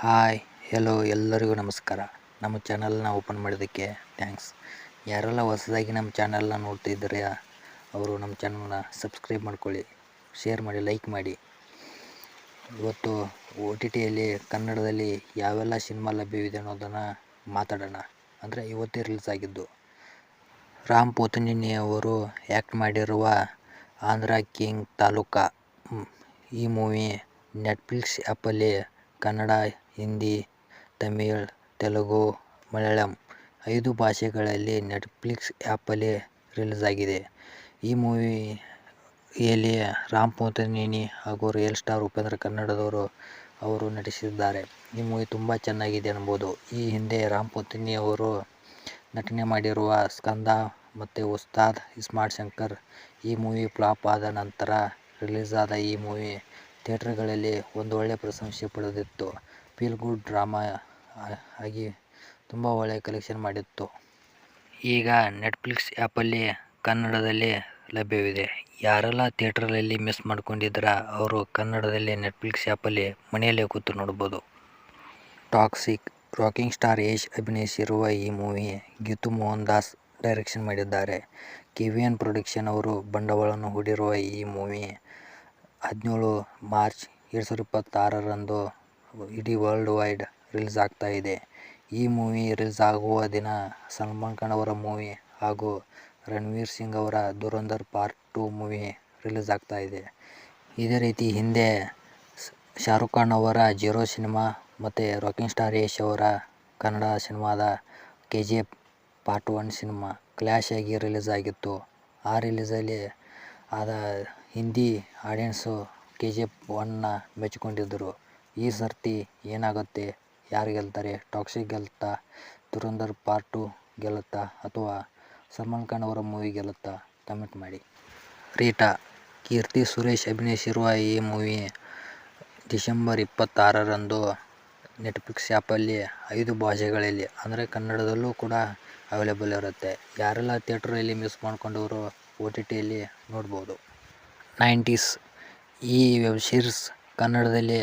Hi hello ಎಲ್ಲರಿಗೂ ನಮಸ್ಕಾರ. ನಮ್ಮ ಚಾನಲ್ನ ಓಪನ್ ಮಾಡೋದಕ್ಕೆ ಥ್ಯಾಂಕ್ಸ್ ಯಾರೆಲ್ಲ ಹೊಸದಾಗಿ ನಮ್ಮ ಚಾನಲ್ನ ನೋಡ್ತಿದ್ದೀರ ಅವರು ನಮ್ಮ ಚಾನಲ್ನ ಸಬ್ಸ್ಕ್ರೈಬ್ ಮಾಡ್ಕೊಳ್ಳಿ ಶೇರ್ ಮಾಡಿ ಲೈಕ್ ಮಾಡಿ. ಇವತ್ತು ಒ ಟಿ ಟಿಯಲ್ಲಿ ಕನ್ನಡದಲ್ಲಿ ಯಾವೆಲ್ಲ ಸಿನಿಮಾ ಲಭ್ಯವಿದೆ ಅನ್ನೋದನ್ನು ಮಾತಾಡೋಣ. ಅಂದರೆ ಇವತ್ತೇ ರಿಲೀಸ್ ಆಗಿದ್ದು. ರಾಮ್ ಅವರು ಆ್ಯಕ್ಟ್ ಮಾಡಿರುವ ಆಂಧ್ರ ಕಿಂಗ್ ತಾಲೂಕಾ ಈ ಮೂವಿ ನೆಟ್ಫ್ಲಿಕ್ಸ್ ಆ್ಯಪಲ್ಲಿ ಕನ್ನಡ, ಹಿಂದಿ, ತಮಿಳ್, ತೆಲುಗು, ಮಲಯಾಳಂ ಐದು ಭಾಷೆಗಳಲ್ಲಿ ನೆಟ್ಫ್ಲಿಕ್ಸ್ ಆ್ಯಪಲ್ಲಿ ರಿಲೀಸ್ ಆಗಿದೆ ಈ ಮೂವಿಯಲ್ಲಿ ರಾಮ್ ಪೋತನೇನಿ ಹಾಗೂ ರಿಯಲ್ ಸ್ಟಾರ್ ಉಪೇಂದ್ರ ಕನ್ನಡದವರು ಅವರು ನಟಿಸಿದ್ದಾರೆ. ಈ ಮೂವಿ ತುಂಬ ಚೆನ್ನಾಗಿದೆ ಅನ್ಬೋದು. ಈ ಹಿಂದೆ ರಾಮ್ ಪೋತನಿ ಅವರು ನಟನೆ ಮಾಡಿರುವ ಸ್ಕಂದ ಮತ್ತು ಉಸ್ತಾದ್ ಇಸ್ಮಾರ್ಟ್ ಶಂಕರ್ ಈ ಮೂವಿ ಫ್ಲಾಪ್ ಆದ ನಂತರ ರಿಲೀಸ್ ಆದ ಈ ಮೂವಿ ಥಿಯೇಟ್ರ್ಗಳಲ್ಲಿ ಒಂದು ಒಳ್ಳೆಯ ಪ್ರಶಂಸೆ ಪಡೆದಿತ್ತು. ಫೀಲ್ ಗುಡ್ ಡ್ರಾಮಾ ಆಗಿ ತುಂಬ ಒಳ್ಳೆಯ ಕಲೆಕ್ಷನ್ ಮಾಡಿತ್ತು. ಈಗ ನೆಟ್ಫ್ಲಿಕ್ಸ್ ಆ್ಯಪಲ್ಲಿ ಕನ್ನಡದಲ್ಲಿ ಲಭ್ಯವಿದೆ. ಯಾರೆಲ್ಲ ಥಿಯೇಟ್ರಲ್ಲಿ ಮಿಸ್ ಮಾಡ್ಕೊಂಡಿದ್ರೆ ಅವರು ಕನ್ನಡದಲ್ಲಿ ನೆಟ್ಫ್ಲಿಕ್ಸ್ ಆ್ಯಪಲ್ಲಿ ಮನೆಯಲ್ಲೇ ಕೂತು ನೋಡ್ಬೋದು. ಟಾಕ್ಸಿಕ್ ರಾಕಿಂಗ್ ಸ್ಟಾರ್ ಯಶ್ ಅಭಿನಯಿಸಿರುವ ಈ ಮೂವಿ ಗೀತು ಮೋಹನ್ ದಾಸ್ ಡೈರೆಕ್ಷನ್ ಮಾಡಿದ್ದಾರೆ. ಕೆ ವಿ ಎನ್ ಪ್ರೊಡಕ್ಷನ್ ಅವರು ಬಂಡವಾಳವನ್ನು ಹೂಡಿರುವ ಈ ಮೂವಿ ಹದಿನೇಳು ಮಾರ್ಚ್ ಎರಡು ಸಾವಿರದ ಇಪ್ಪತ್ತಾರರಂದು ಇಡೀ ವರ್ಲ್ಡ್ ವೈಡ್ ರಿಲೀಸ್ ಆಗ್ತಾ ಇದೆ. ಈ ಮೂವಿ ರಿಲೀಸ್ ಆಗುವ ದಿನ ಸಲ್ಮಾನ್ ಖಾನ್ ಅವರ ಮೂವಿ ಹಾಗೂ ರಣವೀರ್ ಸಿಂಗ್ ಅವರ Dhurandhar part two movie release ಆಗ್ತಾ ಇದೆ. ಇದೇ ರೀತಿ ಹಿಂದೆ ಶಾರುಖ್ ಖಾನ್ ಅವರ ಜೀರೋ ಸಿನಿಮಾ ಮತ್ತು ರಾಕಿಂಗ್ ಸ್ಟಾರ್ ಯಶ್ ಅವರ ಕನ್ನಡ ಸಿನಿಮಾದ K G F part one cinema clash ಆಗಿ ರಿಲೀಸ್ ಆಗಿತ್ತು. ಆ ರಿಲೀಸಲ್ಲಿ ಆದ Hindi audience K G F ಒನ್ನ ಮೆಚ್ಚಿಕೊಂಡಿದ್ದರು ಈ ಸರ್ತಿ ಏನಾಗುತ್ತೆ? ಯಾರು ಗೆಲ್ತಾರೆ? ಟಾಕ್ಸಿ ಗೆಲ್ತಾ ಧುರಂಧರ್ ಪಾರ್ಟ್ ಟು ಗೆಲ್ಲುತ್ತಾ ಅಥವಾ ಸಲ್ಮಾನ್ ಖಾನ್ ಅವರ ಮೂವಿ ಗೆಲ್ಲುತ್ತಾ ಕಮೆಂಟ್ ಮಾಡಿ. ರೀಟಾ, ಕೀರ್ತಿ, ಸುರೇಶ್ ಅಭಿನಯಿಸಿರುವ ಈ ಮೂವಿ ಡಿಸೆಂಬರ್ ಇಪ್ಪತ್ತಾರರಂದು ನೆಟ್ಫ್ಲಿಕ್ಸ್ ಆ್ಯಪಲ್ಲಿ ಐದು ಭಾಷೆಗಳಲ್ಲಿ, ಅಂದರೆ ಕನ್ನಡದಲ್ಲೂ ಕೂಡ ಅವೈಲೇಬಲ್ ಇರುತ್ತೆ. ಯಾರೆಲ್ಲ ಥಿಯೇಟ್ರಲ್ಲಿ ಮಿಸ್ ಮಾಡ್ಕೊಂಡವರು ಓ ಟಿ ಟಿಯಲ್ಲಿ ನೋಡ್ಬೋದು. ನೈಂಟೀಸ್ ಈ ವೆಬ್ ಸೀರೀಸ್ ಕನ್ನಡದಲ್ಲಿ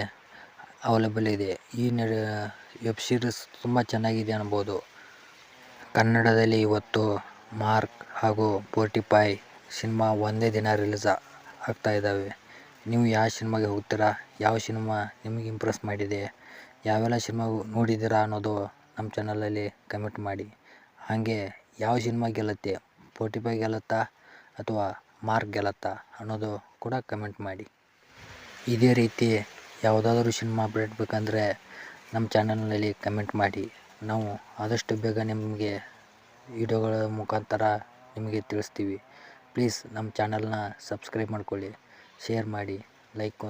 ಅವೈಲೇಬಲ್ ಇದೆ. ಈ ವೆಬ್ ಸೀರೀಸ್ ತುಂಬ ಚೆನ್ನಾಗಿದೆ ಅನ್ಬೋದು. ಕನ್ನಡದಲ್ಲಿ ಇವತ್ತು ಮಾರ್ಕ್ ಹಾಗೂ ಫೋರ್ಟಿ ಫೈ ಸಿನಿಮಾ ಒಂದೇ ದಿನ ರಿಲೀಸ್ ಆಗ್ತಾ ಇದ್ದಾವೆ. ನೀವು ಯಾವ ಸಿನಿಮಾಗೆ ಹೋಗ್ತೀರಾ? ಯಾವ ಸಿನಿಮಾ ನಿಮಗೆ ಇಂಪ್ರೆಸ್ ಮಾಡಿದೆ? ಯಾವೆಲ್ಲ ಸಿನಿಮಾ ನೋಡಿದ್ದೀರಾ ಅನ್ನೋದು ನಮ್ಮ ಚಾನಲಲ್ಲಿ ಕಮೆಂಟ್ ಮಾಡಿ. ಹಾಗೆ ಯಾವ ಸಿನಿಮಾ ಗೆಲ್ಲುತ್ತೆ? ಫೋರ್ಟಿಫೈ ಗೆಲ್ಲುತ್ತಾ ಅಥವಾ ಮಾರ್ಕ್ ಗೆಲ್ಲತ್ತಾ ಅನ್ನೋದು ಕೂಡ ಕಮೆಂಟ್ ಮಾಡಿ. ಇದೇ ರೀತಿ ಯಾವುದಾದ್ರೂ ಸಿನಿಮಾ ಅಪ್ಡೇಟ್ ಬೇಕಂದರೆ ನಮ್ಮ ಚಾನಲ್ನಲ್ಲಿ ಕಮೆಂಟ್ ಮಾಡಿ. ನಾವು ಆದಷ್ಟು ಬೇಗ ನಿಮಗೆ ವಿಡಿಯೋಗಳ ಮುಖಾಂತರ ನಿಮಗೆ ತಿಳಿಸ್ತೀವಿ. ಪ್ಲೀಸ್ ನಮ್ಮ ಚಾನಲ್ನ ಸಬ್ಸ್ಕ್ರೈಬ್ ಮಾಡ್ಕೊಳ್ಳಿ ಶೇರ್ ಮಾಡಿ ಲೈಕ್